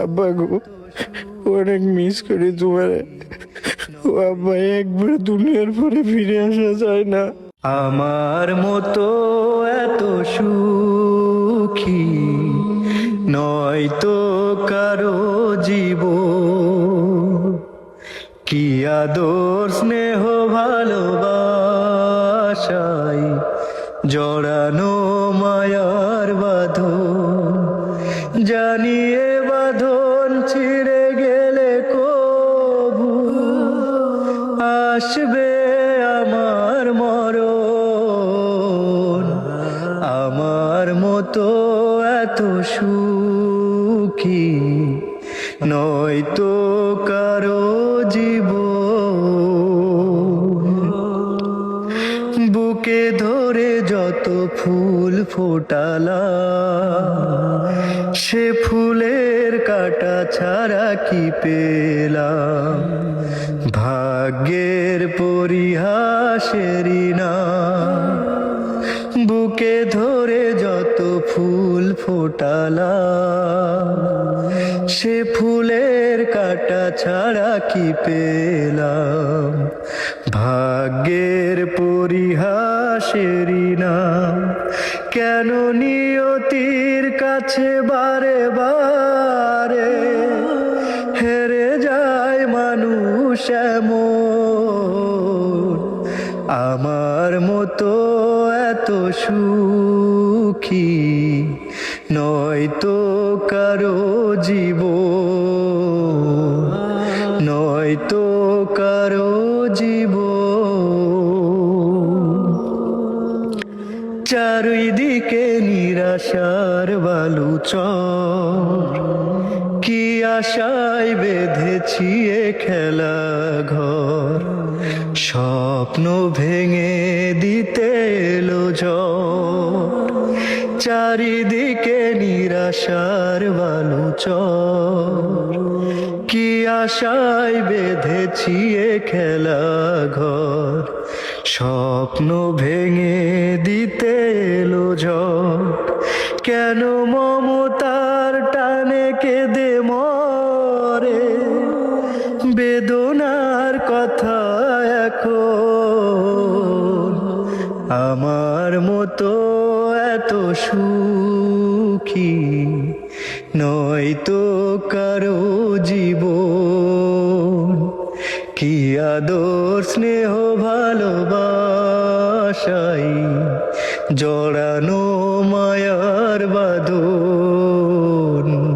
আব্বা গো অনেক মিস করি তোমার। আব্বা, একবার দুনিয়ার পরে ফিরে আসা যায় না। আমার মতো এত সুখী নয় তো কারও জীব কি আদর, স্নেহ ভালোবাসাই জড়ানো মায়ার বাঁধন। আসবে আমার মরণ। আমার মতো এত সুখী নয়তো কারও জীব বুকে ধরে যত ফুল ফোটালা সে ফুলের কাটা ছাড়া কি পেলাম? ভাগ্যের বুকে ধরে যত ফুল ফোটালা সে ফুলের কাটা ছাড়া কি পেলাম? ভাগ্যের পরিহাসেরই নাম, কেন নিয়তির কাছে বারে বারে হেরে যায় মানুষ এমন? আমার মতো এত সুখী নয় তো কারও জীব নয় তো কারও জীব। চারিদিকে নিরাশার বালু চর কি আশায় বেঁধেছি এ খেলা ঘর। স্বপ্ন ভেঙে দিতে এলো চারিদিকে নিরাশার বালু কি আশায় বেঁধেছি এ খেলা ঘর। স্বপ্ন ভেঙে দিতে এলো কেন মমতার বেদনার কথা এখন। আমার মতো এত সুখী নয়তো কারও জীবন। কি আদর, স্নেহ, ভালোবাসাই জড়ানো মায়ার বাঁধন।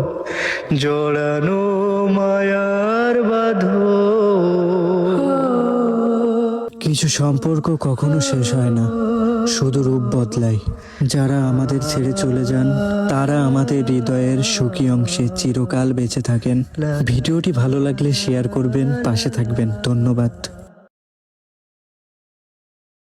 জড়ানো কিছু সম্পর্ক কখনো শেষ হয় না। শুধু রূপ বদলায়। যারা আমাদের ছেড়ে চলে যান, তারা আমাদের হৃদয়ের সুখী অংশে চিরকাল বেঁচে থাকেন। ভিডিওটি ভালো লাগলে শেয়ার করবেন, পাশে থাকবেন। ধন্যবাদ।